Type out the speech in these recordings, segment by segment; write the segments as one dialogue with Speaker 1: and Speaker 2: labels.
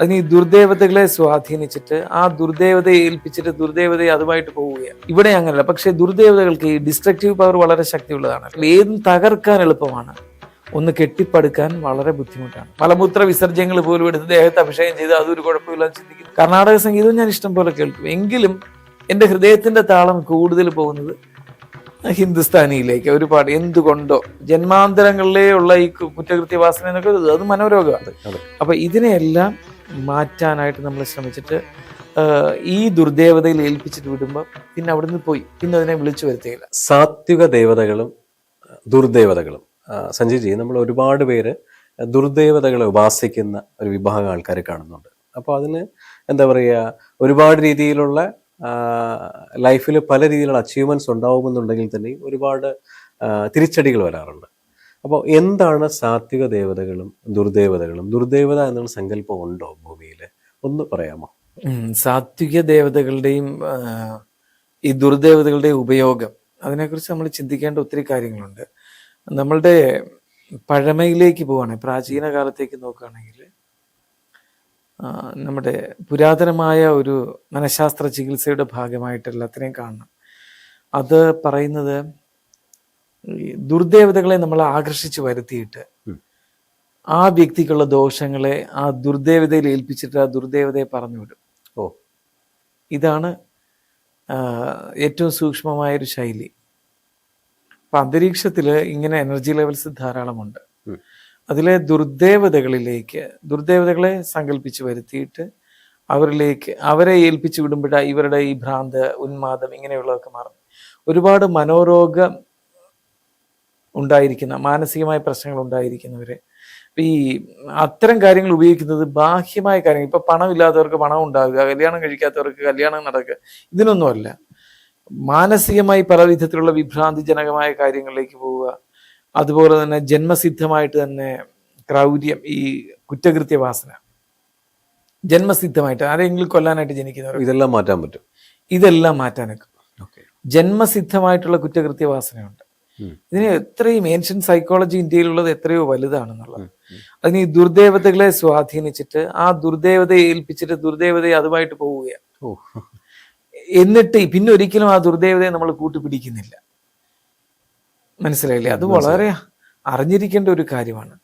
Speaker 1: അതിന് ഈ ദുർദേവതകളെ സ്വാധീനിച്ചിട്ട് ആ ദുർദേവതയെ ഏൽപ്പിച്ചിട്ട് ദുർദേവതയെ അതുമായിട്ട് പോവുകയാണ്. ഇവിടെ അങ്ങനെയല്ല പക്ഷെ ദുർദേവതകൾക്ക് ഈ ഡിസ്ട്രക്റ്റീവ് പവർ വളരെ ശക്തിയുള്ളതാണ്. ഏതും തകർക്കാൻ എളുപ്പമാണ്. ഒന്ന് കെട്ടിപ്പടുക്കാൻ വളരെ ബുദ്ധിമുട്ടാണ്. മലമൂത്ര വിസർജ്യങ്ങൾ പോലും എടുത്ത് ദേഹത്ത് അഭിഷേകം ചെയ്ത് അതൊരു കുഴപ്പമില്ല ചിന്തിക്കും കർണാടക സംഗീതവും ഞാൻ ഇഷ്ടം പോലെ കേൾക്കും. എങ്കിലും എന്റെ ഹൃദയത്തിന്റെ താളം കൂടുതൽ പോകുന്നത് ഹിന്ദുസ്ഥാനിയിലേക്ക്. ഒരുപാട് എന്തുകൊണ്ടോ ജന്മാന്തരങ്ങളിലേ ഉള്ള ഈ കുറ്റകൃത്യവാസന എന്നൊക്കെ അത് മനോരോഗമാണ്. അപ്പൊ ഇതിനെയെല്ലാം മാറ്റാനായിട്ട് നമ്മൾ ശ്രമിച്ചിട്ട് ഈ ദുർദേവതയിൽ ഏൽപ്പിച്ചിട്ട് വിടുമ്പോൾ പിന്നെ അവിടുന്ന് പോയി. പിന്നെ അതിനെ വിളിച്ചു വരുത്തുകയില്ല
Speaker 2: സാത്വിക ദേവതകളും ദുർദേവതകളും സഞ്ജയ് ജി നമ്മൾ ഒരുപാട് പേര് ദുർദേവതകളെ ഉപാസിക്കുന്ന ഒരു വിഭാഗം ആൾക്കാരെ കാണുന്നുണ്ട്. അപ്പോൾ അതിന് എന്താ പറയുക ഒരുപാട് രീതിയിലുള്ള ലൈഫിൽ പല രീതിയിലുള്ള അച്ചീവ്മെന്റ്സ് ഉണ്ടാവുമെന്നുണ്ടെങ്കിൽ തന്നെയും ഒരുപാട് തിരിച്ചടികൾ വരാറുണ്ട്. അപ്പോൾ എന്താണ് സാത്വിക ദേവതകളും ദുർദേവതകളും? ദുർദേവത എന്നുള്ള സങ്കല്പം ഉണ്ടോ ഭൂമിയിൽ ഒന്ന് പറയാമോ?
Speaker 1: സാത്വിക ദേവതകളുടെയും ഈ ദുർദേവതകളുടെയും ഉപയോഗം അതിനെക്കുറിച്ച് നമ്മൾ ചിന്തിക്കേണ്ട ഒത്തിരി കാര്യങ്ങളുണ്ട്. നമ്മളുടെ പഴമയിലേക്ക് പോവുകയാണെങ്കിൽ പ്രാചീന കാലത്തേക്ക് നോക്കുകയാണെങ്കിൽ നമ്മുടെ പുരാതനമായ ഒരു മനഃശാസ്ത്ര ചികിത്സയുടെ ഭാഗമായിട്ട് എല്ലാത്തിനെയും കാണണം. അത് പറയുന്നത് ദുർദേവതകളെ നമ്മൾ ആകർഷിച്ച് വരുത്തിയിട്ട് ആ വ്യക്തിക്കുള്ള ദോഷങ്ങളെ ആ ദുർദേവതയിൽ ഏൽപ്പിച്ചിട്ട് ആ ദുർദേവതയെ പറഞ്ഞു വിടും.
Speaker 2: ഓ.
Speaker 1: ഇതാണ് ഏറ്റവും സൂക്ഷ്മമായൊരു ശൈലി. അപ്പൊ അന്തരീക്ഷത്തിൽ ഇങ്ങനെ എനർജി ലെവൽസ് ധാരാളമുണ്ട്. അതിലെ ദുർദേവതകളിലേക്ക് ദുർദേവതകളെ സങ്കല്പിച്ച് വരുത്തിയിട്ട് അവരിലേക്ക് അവരെ ഏൽപ്പിച്ചു വിടുമ്പോഴ ഇവരുടെ ഈ ഭ്രാന്ത് ഉന്മാദം ഇങ്ങനെയുള്ളതൊക്കെ മാറും ഒരുപാട് മനോരോഗം ഉണ്ടായിരിക്കുന്ന മാനസികമായ പ്രശ്നങ്ങൾ ഉണ്ടായിരിക്കുന്നവരെ. ഈ അത്തരം കാര്യങ്ങൾ ഉപയോഗിക്കുന്നത് ബാഹ്യമായ കാര്യങ്ങൾ ഇപ്പൊ പണമില്ലാത്തവർക്ക് പണം ഉണ്ടാകുക കല്യാണം കഴിക്കാത്തവർക്ക് കല്യാണം നടക്കുക ഇതിനൊന്നുമല്ല മാനസികമായി പല വിധത്തിലുള്ള വിഭ്രാന്തിജനകമായ കാര്യങ്ങളിലേക്ക് പോവുക അതുപോലെ തന്നെ ജന്മസിദ്ധമായിട്ട് തന്നെ ക്രൗര്യം ഈ കുറ്റകൃത്യവാസന ജന്മസിദ്ധമായിട്ട് ആരെങ്കിലും കൊല്ലാനായിട്ട് ജനിക്കുന്നവർ
Speaker 2: ഇതെല്ലാം മാറ്റാൻ പറ്റും.
Speaker 1: ഇതെല്ലാം മാറ്റാനൊക്കെ. ജന്മസിദ്ധമായിട്ടുള്ള കുറ്റകൃത്യ വാസനയുണ്ട്.
Speaker 2: ഉം.
Speaker 1: ഇതിന് എത്രയും ഏൻഷ്യൻ സൈക്കോളജി ഇന്ത്യയിലുള്ളത് എത്രയോ വലുതാണെന്നുള്ളത്. അതിന് ഈ ദുർദേവതകളെ സ്വാധീനിച്ചിട്ട് ആ ദുർദേവതയെ ഏൽപ്പിച്ചിട്ട് ദുർദേവതയെ അതുമായിട്ട് പോവുകയാണ്. എന്നിട്ട് പിന്നെ ഒരിക്കലും ആ ദുർദേവതയെ നമ്മൾ കൂട്ടുപിടിക്കുന്നില്ല. മനസ്സിലായില്ലേ? അത് വളരെ അറിഞ്ഞിരിക്കേണ്ട ഒരു കാര്യമാണ്.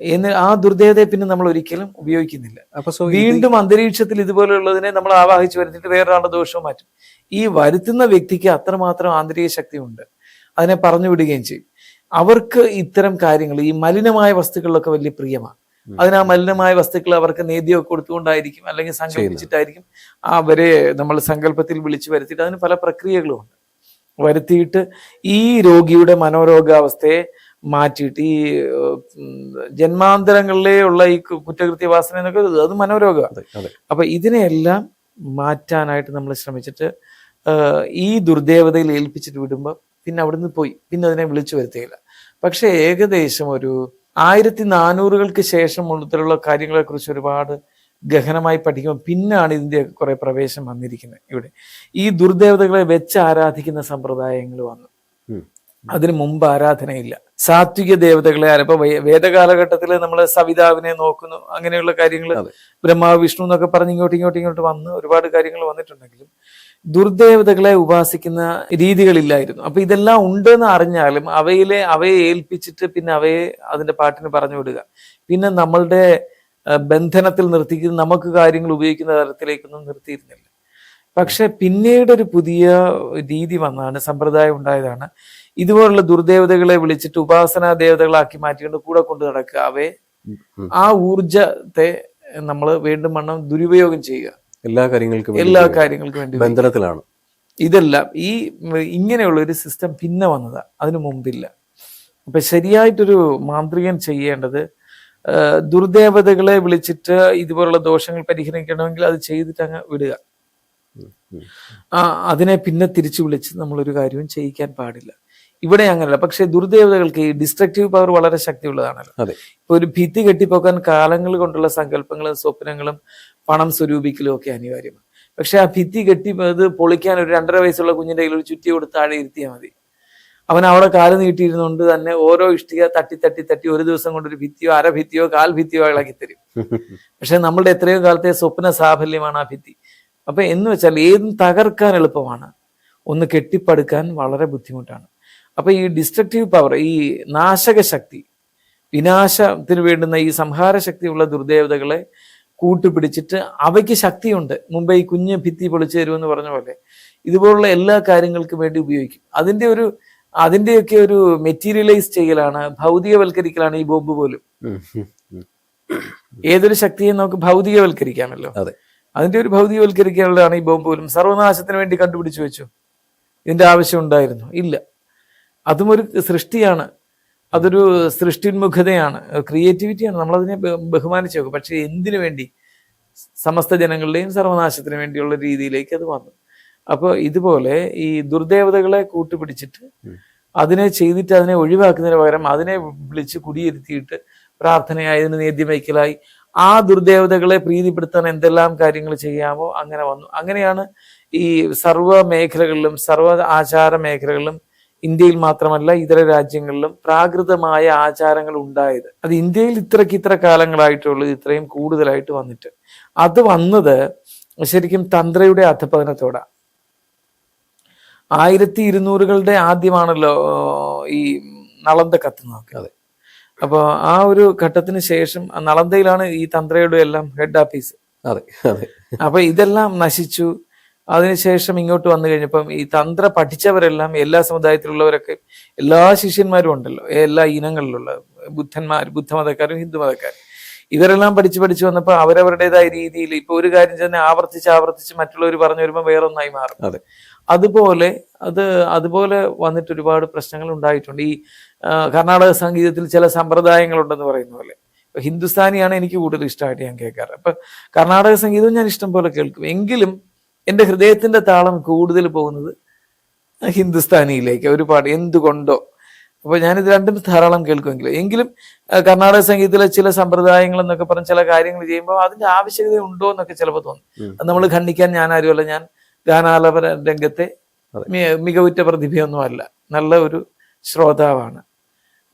Speaker 1: എന്ന് ആ ദുർദേവതയെ പിന്നെ നമ്മൾ ഒരിക്കലും ഉപയോഗിക്കുന്നില്ല.
Speaker 2: അപ്പൊ
Speaker 1: വീണ്ടും അന്തരീക്ഷത്തിൽ ഇതുപോലെയുള്ളതിനെ നമ്മൾ ആവാഹിച്ച് വരുത്തിട്ട് വേറൊരാളുടെ ദോഷവും മാറ്റും. ഈ വരുത്തുന്ന വ്യക്തിക്ക് അത്രമാത്രം ആന്തരിക ശക്തിയുണ്ട്. അതിനെ പറഞ്ഞു വിടുകയും ചെയ്യും. അവർക്ക് ഇത്തരം കാര്യങ്ങൾ ഈ മലിനമായ വസ്തുക്കളിലൊക്കെ വലിയ പ്രിയമാണ്. അതിനാ മലിനമായ വസ്തുക്കൾ അവർക്ക് നേതിയൊക്കെ കൊടുത്തുകൊണ്ടായിരിക്കും അല്ലെങ്കിൽ സങ്കല്പിച്ചിട്ടായിരിക്കും അവരെ നമ്മൾ സങ്കല്പത്തിൽ വിളിച്ചു വരുത്തിയിട്ട് അതിന് പല പ്രക്രിയകളുമുണ്ട്. വരുത്തിയിട്ട് ഈ രോഗിയുടെ മനോരോഗാവസ്ഥയെ മാറ്റിയിട്ട് ഈ ജന്മാന്തരങ്ങളിലേ ഉള്ള ഈ കുറ്റകൃത്യവാസന വാസന എന്നൊക്കെ അത് മനോരോഗമാണ്. അപ്പൊ ഇതിനെയെല്ലാം മാറ്റാനായിട്ട് നമ്മൾ ശ്രമിച്ചിട്ട് ഈ ദുർദേവതയിൽ ഏൽപ്പിച്ചിട്ട് വിടുമ്പോൾ പിന്നെ അവിടുന്ന് പോയി. പിന്നെ അതിനെ വിളിച്ചു വരുത്തിയില്ല. പക്ഷെ ഏകദേശം ഒരു ആയിരത്തി നാനൂറുകൾക്ക് ശേഷം ഉള്ളത്തിലുള്ള കാര്യങ്ങളെ കുറിച്ച് ഒരുപാട് ഗഹനമായി പഠിക്കുമ്പോൾ പിന്നാണ് ഇതിന്റെ കുറെ പ്രവേശം വന്നിരിക്കുന്നത് ഇവിടെ. ഈ ദുർദേവതകളെ വെച്ച് ആരാധിക്കുന്ന സമ്പ്രദായങ്ങൾ വന്നു. അതിന് മുമ്പ് ആരാധനയില്ല. സാത്വിക ദേവതകളെ ഇപ്പൊ വേദകാലഘട്ടത്തിൽ നമ്മൾ സവിതാവിനെ നോക്കുന്നു അങ്ങനെയുള്ള കാര്യങ്ങൾ. ബ്രഹ്മാവ് വിഷ്ണു എന്നൊക്കെ പറഞ്ഞ് ഇങ്ങോട്ട് ഇങ്ങോട്ട് ഇങ്ങോട്ട് വന്ന് ഒരുപാട് കാര്യങ്ങൾ വന്നിട്ടുണ്ടെങ്കിലും ദുർദേവതകളെ ഉപാസിക്കുന്ന രീതികളില്ലായിരുന്നു. അപ്പൊ ഇതെല്ലാം ഉണ്ടെന്ന് അറിഞ്ഞാലും അവയിലെ അവയെ ഏൽപ്പിച്ചിട്ട് പിന്നെ അവയെ അതിന്റെ പാട്ടിന് പറഞ്ഞു വിടുക പിന്നെ നമ്മളുടെ ബന്ധനത്തിൽ നിർത്തിക്കുന്ന നമുക്ക് കാര്യങ്ങൾ ഉപയോഗിക്കുന്ന തരത്തിലേക്കൊന്നും നിർത്തിയിരുന്നില്ല. പക്ഷെ പിന്നീട് ഒരു പുതിയ രീതി വന്നാണ് സമ്പ്രദായം ഉണ്ടായതാണ്. ഇതുപോലുള്ള ദുർദേവതകളെ വിളിച്ചിട്ട് ഉപാസനാ ദേവതകളാക്കി മാറ്റിക്കൊണ്ട് കൂടെ കൊണ്ട് നടക്കുക. അവയെ ആ ഊർജത്തെ നമ്മൾ വീണ്ടും വണ്ണം ദുരുപയോഗം ചെയ്യുക.
Speaker 2: എല്ലാ കാര്യങ്ങൾക്കും
Speaker 1: എല്ലാ കാര്യങ്ങൾക്കും വേണ്ടി
Speaker 2: ബന്ധനത്തിലാണ്.
Speaker 1: ഇതെല്ലാം ഈ ഇങ്ങനെയുള്ള ഒരു സിസ്റ്റം പിന്നെ വന്നതാണ് അതിനു മുമ്പില്ല. അപ്പൊ ശരിയായിട്ടൊരു മാന്ത്രികൻ ചെയ്യേണ്ടത് ദുർദേവതകളെ വിളിച്ചിട്ട് ഇതുപോലുള്ള ദോഷങ്ങൾ പരിഹരിക്കണമെങ്കിൽ അത് ചെയ്തിട്ട് അങ്ങ് വിടുക. അതിനെ പിന്നെ തിരിച്ചു വിളിച്ച് നമ്മളൊരു കാര്യവും ചെയ്യിക്കാൻ പാടില്ല. ഇവിടെ അങ്ങനെയല്ല പക്ഷെ ദുർദേവതകൾക്ക് ഈ ഡിസ്ട്രക്റ്റീവ് പവർ വളരെ ശക്തിയുള്ളതാണല്ലോ. ഇപ്പൊ ഒരു ഭിത്തി കെട്ടിപ്പോക്കാൻ കാലങ്ങൾ കൊണ്ടുള്ള സങ്കല്പങ്ങളും സ്വപ്നങ്ങളും പണം സ്വരൂപിക്കലും ഒക്കെ അനിവാര്യമാണ്. പക്ഷെ ആ ഭിത്തി കെട്ടി അത് പൊളിക്കാൻ ഒരു രണ്ടര വയസ്സുള്ള കുഞ്ഞിന്റെ കയ്യിൽ ഒരു ചുറ്റി കൊടുത്ത് താഴെ ഇരുത്തിയാൽ മതി. അവൻ അവിടെ കാൽ നീട്ടിയിരുന്നുകൊണ്ട് തന്നെ ഓരോ ഇഷ്ടിക തട്ടി തട്ടി തട്ടി ഒരു ദിവസം കൊണ്ട് ഒരു ഭിത്തിയോ അര ഭിത്തിയോ കാൽ ഭിത്തിയോ ഇളക്കി തരും. പക്ഷെ നമ്മളുടെ എത്രയോ കാലത്തെ സ്വപ്ന സാഫല്യമാണ് ആ ഭിത്തി. അപ്പൊ എന്ന് വെച്ചാൽ ഏതും തകർക്കാൻ എളുപ്പമാണ്. ഒന്ന് കെട്ടിപ്പടുക്കാൻ വളരെ ബുദ്ധിമുട്ടാണ്. അപ്പൊ ഈ ഡിസ്ട്രക്റ്റീവ് പവർ ഈ നാശക ശക്തി വിനാശത്തിന് വേണ്ടുന്ന ഈ സംഹാര ശക്തിയുള്ള ദുർദേവതകളെ കൂട്ടുപിടിച്ചിട്ട് അവയ്ക്ക് ശക്തിയുണ്ട്. മുംബൈ കുഞ്ഞ് ഭിത്തി പൊളിച്ചു തരുമെന്ന് പറഞ്ഞ പോലെ ഇതുപോലുള്ള എല്ലാ കാര്യങ്ങൾക്കും വേണ്ടി ഉപയോഗിക്കും. അതിന്റെ ഒരു അതിന്റെയൊക്കെ ഒരു മെറ്റീരിയലൈസ് ചെയ്യലാണ് ഭൗതികവൽക്കരിക്കലാണ് ഈ ബോംബ് പോലും. ഏതൊരു ശക്തിയെ നമുക്ക് ഭൗതികവൽക്കരിക്കാമല്ലോ.
Speaker 2: അതെ.
Speaker 1: അതിന്റെ ഒരു ഭൗതികവൽക്കരിക്കാനുള്ളതാണ് ഈ ബോംബ് പോലും. സർവനാശത്തിന് വേണ്ടി കണ്ടുപിടിച്ചു വെച്ചു? ഇതിന്റെ ആവശ്യം ഉണ്ടായിരുന്നു. ഇല്ല. അതും ഒരു സൃഷ്ടിയാണ്. അതൊരു സൃഷ്ടിന്മുഖതയാണ്. ക്രിയേറ്റിവിറ്റിയാണ്. നമ്മളതിനെ ബഹുമാനിച്ച് നോക്കും പക്ഷേ എന്തിനു വേണ്ടി? സമസ്ത ജനങ്ങളുടെയും സർവനാശത്തിന് വേണ്ടിയുള്ള രീതിയിലേക്ക് അത് വന്നു. അപ്പോൾ ഇതുപോലെ ഈ ദുർദേവതകളെ കൂട്ടുപിടിച്ചിട്ട് അതിനെ ചെയ്തിട്ട് അതിനെ ഒഴിവാക്കുന്നതിന് പകരം അതിനെ വിളിച്ച് കുടിയിരുത്തിയിട്ട് പ്രാർത്ഥനയായതിന് നേദ്യം വയ്ക്കലായി ആ ദുർദേവതകളെ പ്രീതിപ്പെടുത്താൻ എന്തെല്ലാം കാര്യങ്ങൾ ചെയ്യാമോ അങ്ങനെ വന്നു. അങ്ങനെയാണ് ഈ സർവ മേഖലകളിലും സർവ ആചാര മേഖലകളിലും ഇന്ത്യയിൽ മാത്രമല്ല ഇതര രാജ്യങ്ങളിലും പ്രാകൃതമായ ആചാരങ്ങൾ ഉണ്ടായത്. അത് ഇന്ത്യയിൽ ഇത്രയ്ക്ക് ഇത്ര കാലങ്ങളായിട്ടുള്ളത് ഇത്രയും കൂടുതലായിട്ട് വന്നിട്ട്. അത് വന്നത് ശരിക്കും തന്ത്രയുടെ അധപതനത്തോടാ. ആയിരത്തി ഇരുന്നൂറുകളുടെ ആദ്യമാണല്ലോ ഈ നളന്ത കത്ത്
Speaker 2: അതെ.
Speaker 1: അപ്പോൾ ആ ഒരു ഘട്ടത്തിന് ശേഷം നളന്തയിലാണ് ഈ തന്ത്രയുടെ എല്ലാം ഹെഡ് ഓഫീസ്
Speaker 2: അതെ അതെ.
Speaker 1: അപ്പൊ ഇതെല്ലാം നശിച്ചു. അതിനുശേഷം ഇങ്ങോട്ട് വന്നു കഴിഞ്ഞപ്പം ഈ തന്ത്ര പഠിച്ചവരെല്ലാം എല്ലാ സമുദായത്തിലുള്ളവരൊക്കെ എല്ലാ ശിഷ്യന്മാരും ഉണ്ടല്ലോ എല്ലാ ഇനങ്ങളിലുള്ള ബുദ്ധന്മാർ ബുദ്ധമതക്കാരും ഹിന്ദു മതക്കാരും ഇവരെല്ലാം പഠിച്ച് പഠിച്ച് വന്നപ്പോൾ അവരവരുടേതായ രീതിയിൽ ഇപ്പൊ ഒരു കാര്യം തന്നെ ആവർത്തിച്ച് ആവർത്തിച്ച് മറ്റുള്ളവർ പറഞ്ഞു വരുമ്പോൾ വേറൊന്നായി മാറും.
Speaker 2: അതെ.
Speaker 1: അതുപോലെ അത് അതുപോലെ വന്നിട്ട് ഒരുപാട് പ്രശ്നങ്ങൾ ഉണ്ടായിട്ടുണ്ട്. ഈ കർണാടക സംഗീതത്തിൽ ചില സമ്പ്രദായങ്ങളുണ്ടെന്ന് പറയുന്ന പോലെ. ഹിന്ദുസ്ഥാനിയാണ് എനിക്ക് കൂടുതൽ ഇഷ്ടമായിട്ട് ഞാൻ കേൾക്കാറ്. അപ്പൊ കർണാടക സംഗീതവും ഞാൻ ഇഷ്ടം പോലെ കേൾക്കും. എങ്കിലും എന്റെ ഹൃദയത്തിന്റെ താളം കൂടുതൽ പോകുന്നത് ഹിന്ദുസ്ഥാനിയിലേക്ക്. ഒരുപാട് എന്തുകൊണ്ടോ. അപ്പോൾ ഞാനിത് രണ്ടും ധാരാളം കേൾക്കുമെങ്കിലും. എങ്കിലും കർണാടക സംഗീതത്തിലെ ചില സമ്പ്രദായങ്ങൾ എന്നൊക്കെ പറഞ്ഞ് ചില കാര്യങ്ങൾ ചെയ്യുമ്പോൾ അതിന്റെ ആവശ്യകത ഉണ്ടോ എന്നൊക്കെ ചിലപ്പോൾ തോന്നും. അത് നമ്മൾ ഖണ്ഡിക്കാൻ ഞാൻ ആരുമല്ല ഞാൻ ഗാനാലപന രംഗത്തെ മികവുറ്റ പ്രതിഭയൊന്നും അല്ല നല്ല ഒരു ശ്രോതാവാണ്.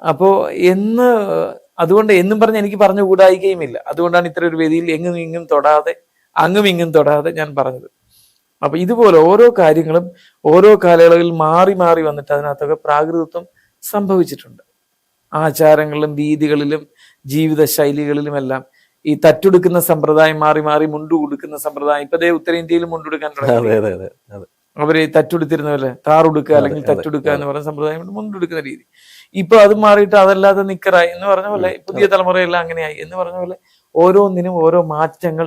Speaker 1: അപ്പോ എന്ന് അതുകൊണ്ട് എന്നും പറഞ്ഞ് എനിക്ക് പറഞ്ഞു കൂടായികയുമില്ല അതുകൊണ്ടാണ് ഇത്ര ഒരു വേദിയിൽ എങ്ങും ഇങ്ങും തൊടാതെ അങ്ങും ഇങ്ങും തൊടാതെ ഞാൻ പറഞ്ഞത്. അപ്പൊ ഇതുപോലെ ഓരോ കാര്യങ്ങളും ഓരോ കാലയളവിൽ മാറി മാറി വന്നിട്ട് അതിനകത്തൊക്കെ പ്രാകൃതത്വം സംഭവിച്ചിട്ടുണ്ട്. ആചാരങ്ങളിലും രീതികളിലും ജീവിത ശൈലികളിലുമെല്ലാം ഈ തട്ടുടുക്കുന്ന സമ്പ്രദായം മാറി മാറി മുണ്ടു കൊടുക്കുന്ന സമ്പ്രദായം ഇപ്പൊ ദേ ഉത്തരേന്ത്യയിൽ മുണ്ടുടുക്കാൻ അവർ തട്ടുടുത്തിരുന്നവരെ താറുടുക്കുക അല്ലെങ്കിൽ തട്ടുടുക്കുക എന്ന് പറയുന്ന സമ്പ്രദായം മുണ്ടെടുക്കുന്ന രീതി. ഇപ്പൊ അത് മാറിയിട്ട് അതല്ലാതെ നിക്കറായി എന്ന് പറഞ്ഞ പോലെ പുതിയ തലമുറയെല്ലാം അങ്ങനെയായി എന്ന് പറഞ്ഞ പോലെ ഓരോന്നിനും ഓരോ മാറ്റങ്ങൾ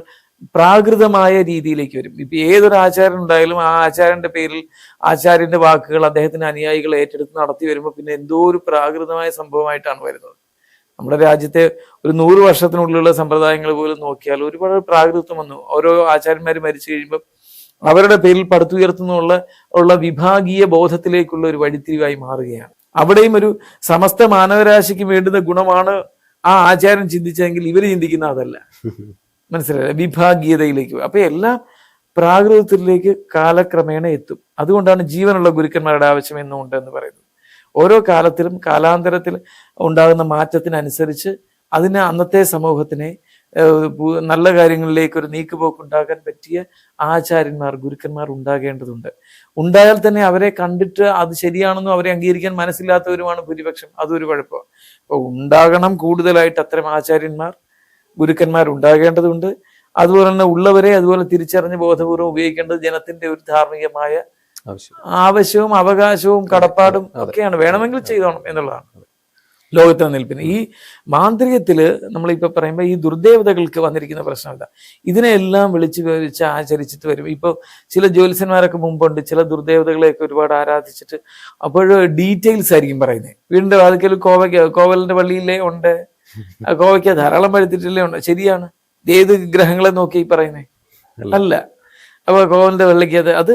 Speaker 1: പ്രാകൃതമായ രീതിയിലേക്ക് വരും. ഇപ്പൊ ഏതൊരു ആചാരം ഉണ്ടായാലും ആ ആചാരന്റെ പേരിൽ ആചാര്യന്റെ വാക്കുകൾ അദ്ദേഹത്തിന്റെ അനുയായികൾ ഏറ്റെടുത്ത് നടത്തി വരുമ്പോൾ പിന്നെ എന്തോ ഒരു പ്രാകൃതമായ സംഭവമായിട്ടാണ് വരുന്നത്. നമ്മുടെ രാജ്യത്തെ ഒരു നൂറ് വർഷത്തിനുള്ളിലുള്ള സമ്പ്രദായങ്ങൾ പോലും നോക്കിയാൽ ഒരുപാട് പ്രാകൃതത്വം വന്നു. ഓരോ ആചാര്യന്മാർ മരിച്ചു കഴിയുമ്പോൾ അവരുടെ പേരിൽ പടുത്തുയർത്തുന്നുള്ള ഉള്ള വിഭാഗീയ ബോധത്തിലേക്കുള്ള ഒരു വഴിത്തിരിവായി മാറുകയാണ്. അവിടെയും ഒരു സമസ്ത മാനവരാശിക്ക് വേണ്ടുന്ന ഗുണമാണ് ആ ആചാരം ചിന്തിച്ചതെങ്കിൽ ഇവർ ചിന്തിക്കുന്ന അതല്ല. മനസ്സിലായില്ലേ? വിഭാഗീയതയിലേക്ക്. അപ്പൊ എല്ലാം പ്രാകൃതത്തിലേക്ക് കാലക്രമേണ എത്തും. അതുകൊണ്ടാണ് ജീവനുള്ള ഗുരുക്കന്മാരുടെ ആവശ്യം എന്നും ഉണ്ട് എന്ന് പറയുന്നത്. ഓരോ കാലത്തിലും കാലാന്തരത്തിൽ ഉണ്ടാകുന്ന മാറ്റത്തിനനുസരിച്ച് അതിന് അന്നത്തെ സമൂഹത്തിനെ നല്ല കാര്യങ്ങളിലേക്ക് ഒരു നീക്കുപോക്ക് ഉണ്ടാക്കാൻ പറ്റിയ ആചാര്യന്മാർ ഗുരുക്കന്മാർ ഉണ്ടാകേണ്ടതുണ്ട്. ഉണ്ടായാൽ തന്നെ അവരെ കണ്ടിട്ട് അത് ശരിയാണെന്നും അവരെ അംഗീകരിക്കാൻ മനസ്സില്ലാത്തവരുമാണ് ഭൂരിപക്ഷം. അതൊരു കുഴപ്പം അപ്പൊ ഉണ്ടാകണം കൂടുതലായിട്ട് അത്തരം ആചാര്യന്മാർ ഗുരുക്കന്മാർ ഉണ്ടാകേണ്ടതുണ്ട് അതുപോലെ തന്നെ ഉള്ളവരെ അതുപോലെ തിരിച്ചറിഞ്ഞ് ബോധപൂർവം ഉപയോഗിക്കേണ്ടത് ജനത്തിന്റെ ഒരു ധാർമ്മികമായ
Speaker 2: ആവശ്യം.
Speaker 1: ആവശ്യവും അവകാശവും കടപ്പാടും ഒക്കെയാണ്. വേണമെങ്കിൽ ചെയ്തോണം എന്നുള്ളതാണ്. ലോകത്തിന് നിൽപ്പിന് ഈ മാന്ത്രികത്തിൽ നമ്മളിപ്പോ പറയുമ്പോൾ ഈ ദുർദേവതകൾക്ക് വന്നിരിക്കുന്ന പ്രശ്നം എന്താ? ഇതിനെല്ലാം വിളിച്ചു വിവരിച്ച് ആചരിച്ചിട്ട് വരും ഇപ്പൊ ചില ജ്യോത്സ്യന്മാരൊക്കെ മുമ്പുണ്ട്. ചില ദുർദേവതകളെയൊക്കെ ഒരുപാട് ആരാധിച്ചിട്ട് അപ്പോൾ ഡീറ്റെയിൽസ് ആയിരിക്കും പറയുന്നത് വീടിന്റെ വാതിക്കൽ കോവ കോവലിന്റെ പള്ളിയിലേ ഉണ്ട്. ആ കോവയ്ക്ക ധാരാളം പഴുത്തിട്ടില്ലേ ഉണ്ട്? ശരിയാണ്. ഏത് ഗ്രഹങ്ങളെ നോക്കി പറയുന്നേ?
Speaker 2: അല്ല.
Speaker 1: അപ്പൊ ഗോവന്റെ വെള്ളയ്ക്ക് അത് അത്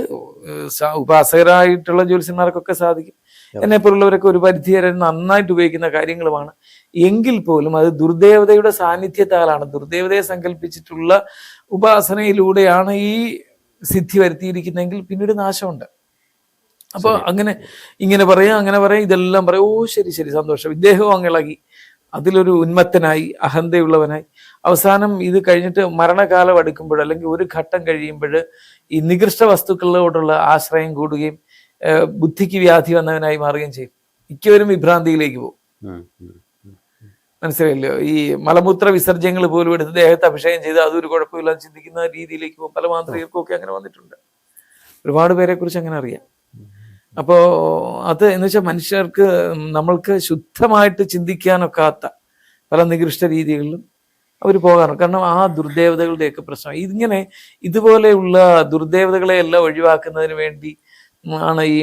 Speaker 1: ഉപാസകരായിട്ടുള്ള ജ്യോത്സ്യന്മാർക്കൊക്കെ സാധിക്കും. എന്നെ പോലുള്ളവരൊക്കെ ഒരു പരിധി വരെ നന്നായിട്ട് ഉപയോഗിക്കുന്ന കാര്യങ്ങളുമാണ്. എങ്കിൽ പോലും അത് ദുർദേവതയുടെ സാന്നിധ്യത്താലാണ് ദുർദേവതയെ സങ്കല്പിച്ചിട്ടുള്ള ഉപാസനയിലൂടെയാണ് ഈ സിദ്ധി വരുത്തിയിരിക്കുന്നതെങ്കിൽ പിന്നീട് നാശമുണ്ട്. അപ്പൊ അങ്ങനെ ഇങ്ങനെ പറയാം അങ്ങനെ പറയാം ഇതെല്ലാം പറയാം. ഓ ശരി ശരി സന്തോഷം. ഇദ്ദേഹവും അങ്ങ് ഇളകി. അതിലൊരു ഉന്മത്തനായി അഹന്തയുള്ളവനായി. അവസാനം ഇത് കഴിഞ്ഞിട്ട് മരണകാലം അടുക്കുമ്പോൾ അല്ലെങ്കിൽ ഒരു ഘട്ടം കഴിയുമ്പോൾ ഈ നികൃഷ്ട വസ്തുക്കളോടുള്ള ആശ്രയം കൂടുകയും ബുദ്ധിക്ക് വ്യാധി വന്നവനായി മാറുകയും ചെയ്യും. മിക്കവരും വിഭ്രാന്തിയിലേക്ക് പോകും. മനസ്സിലായില്ലോ? ഈ മലമൂത്ര വിസർജ്യങ്ങൾ പോലും എടുത്ത് ദേഹത്ത് അഭിഷേകം ചെയ്ത് അതൊരു കുഴപ്പമില്ലാതെ ചിന്തിക്കുന്ന രീതിയിലേക്ക് പോകും. പല മാന്ത്രികർക്കും ഒക്കെ അങ്ങനെ വന്നിട്ടുണ്ട്. ഒരുപാട് പേരെ കുറിച്ച് അങ്ങനെ അറിയാം. അപ്പോ അത് എന്ന് വെച്ചാൽ മനുഷ്യർക്ക് നമ്മൾക്ക് ശുദ്ധമായിട്ട് ചിന്തിക്കാനൊക്കാത്ത പല നികൃഷ്ട രീതികളിലും അവർ പോകാറുണ്ട്. കാരണം ആ ദുർദേവതകളുടെയൊക്കെ പ്രശ്നം. ഇതിങ്ങനെ ഇതുപോലെയുള്ള ദുർദേവതകളെ എല്ലാം ഒഴിവാക്കുന്നതിന് വേണ്ടി ആണ് ഈ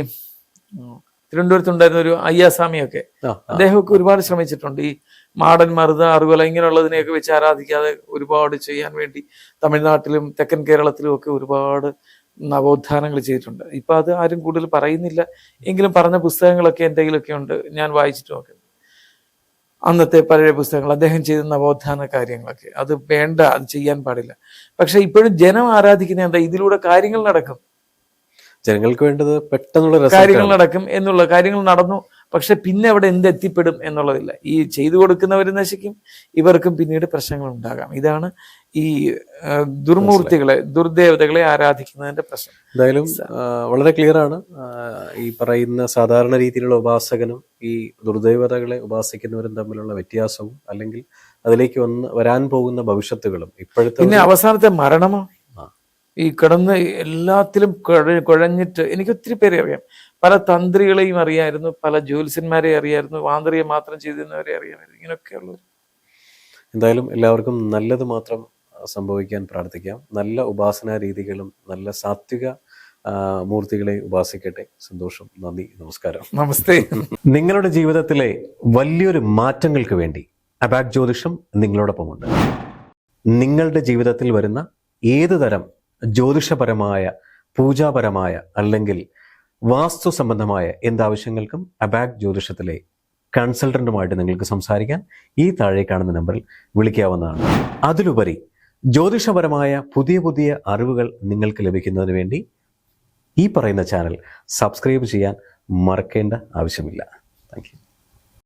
Speaker 1: തിരുവനന്തപുരത്തുണ്ടായിരുന്ന ഒരു അയ്യാസ്വാമിയൊക്കെ. അദ്ദേഹമൊക്കെ ഒരുപാട് ശ്രമിച്ചിട്ടുണ്ട്. ഈ മാടൻ മറുത അറുകൊല ഇങ്ങനെയുള്ളതിനെയൊക്കെ വെച്ച് ആരാധിക്കാതെ ഒരുപാട് ചെയ്യാൻ വേണ്ടി തമിഴ്നാട്ടിലും തെക്കൻ കേരളത്തിലും ഒക്കെ ഒരുപാട് നവോത്ഥാനങ്ങൾ ചെയ്തിട്ടുണ്ട്. ഇപ്പൊ അത് ആരും കൂടുതൽ പറയുന്നില്ല. എങ്കിലും പറഞ്ഞ പുസ്തകങ്ങളൊക്കെ എന്തെങ്കിലുമൊക്കെ ഉണ്ട്. ഞാൻ വായിച്ചിട്ടുമൊക്കെ അന്നത്തെ പഴയ പുസ്തകങ്ങൾ അദ്ദേഹം ചെയ്ത നവോത്ഥാന കാര്യങ്ങളൊക്കെ. അത് വേണ്ട അത് ചെയ്യാൻ പാടില്ല. പക്ഷെ ഇപ്പോഴും ജനം ആരാധിക്കുന്ന എന്താ? ഇതിലൂടെ കാര്യങ്ങൾ നടക്കും.
Speaker 2: ജനങ്ങൾക്ക് വേണ്ടത് പെട്ടെന്നുള്ള
Speaker 1: കാര്യങ്ങൾ നടക്കും എന്നുള്ള കാര്യങ്ങൾ നടന്നു. പക്ഷെ പിന്നെ അവിടെ എന്ത് എത്തിപ്പെടും എന്നുള്ളതില്ല. ഈ ചെയ്തു കൊടുക്കുന്നവർ നശിക്കും. ഇവർക്കും പിന്നീട് പ്രശ്നങ്ങൾ ഉണ്ടാകാം. ഇതാണ് ഈ ദുർമൂർത്തികളെ ദുർദേവതകളെ ആരാധിക്കുന്നതിന്റെ പ്രശ്നം.
Speaker 2: എന്തായാലും വളരെ ക്ലിയർ ആണ്. ഈ പറയുന്ന സാധാരണ രീതിയിലുള്ള ഉപാസകനും ഈ ദുർദേവതകളെ ഉപാസിക്കുന്നവരും തമ്മിലുള്ള വ്യത്യാസവും അല്ലെങ്കിൽ അതിലേക്ക് വന്ന് വരാൻ പോകുന്ന ഭവിഷ്യത്തുകളും ഇപ്പോഴത്തെ
Speaker 1: പിന്നെ അവസാനത്തെ മരണമോ. ഈ കിടന്ന് എല്ലാത്തിലും കുഴ- കുഴഞ്ഞിട്ട് എനിക്ക് ഒത്തിരി പേരെ അറിയാം. പല തന്ത്രികളെയും അറിയായിരുന്നു പല ജ്യോത്സ്യന്മാരെ അറിയായിരുന്നു വാന്തറിയെ മാത്രം ചെയ്തിരുന്നവരെ അറിയാമായിരുന്നു. ഇങ്ങനെയൊക്കെയുള്ളവർ
Speaker 2: എന്തായാലും എല്ലാവർക്കും നല്ലത് മാത്രം സംഭവിക്കാൻ പ്രാർത്ഥിക്കാം. നല്ല ഉപാസനാ രീതികളും നല്ല സാത്വിക മൂർത്തികളെ ഉപാസിക്കട്ടെ. സന്തോഷം നന്ദി നമസ്കാരം.
Speaker 1: നമസ്തേ.
Speaker 2: നിങ്ങളുടെ ജീവിതത്തിലെ വലിയൊരു മാറ്റങ്ങൾക്ക് വേണ്ടി അബാക് ജ്യോതിഷം നിങ്ങളോടൊപ്പമുണ്ട്. നിങ്ങളുടെ ജീവിതത്തിൽ വരുന്ന ഏത് തരം ജ്യോതിഷപരമായ പൂജാപരമായ അല്ലെങ്കിൽ വാസ്തു സംബന്ധമായ എന്താവശ്യങ്ങൾക്കും അബാക് ജ്യോതിഷത്തിലെ കൺസൾട്ടന്റുമായിട്ട് നിങ്ങൾക്ക് സംസാരിക്കാൻ ഈ താഴെ കാണുന്ന നമ്പറിൽ വിളിക്കാവുന്നതാണ്. അതിലുപരി ജ്യോതിഷപരമായ പുതിയ പുതിയ അറിവുകൾ നിങ്ങൾക്ക് ലഭിക്കുന്നതിന് വേണ്ടി ഈ പറയുന്ന ചാനൽ സബ്സ്ക്രൈബ് ചെയ്യാൻ മറക്കേണ്ട ആവശ്യമില്ല. താങ്ക്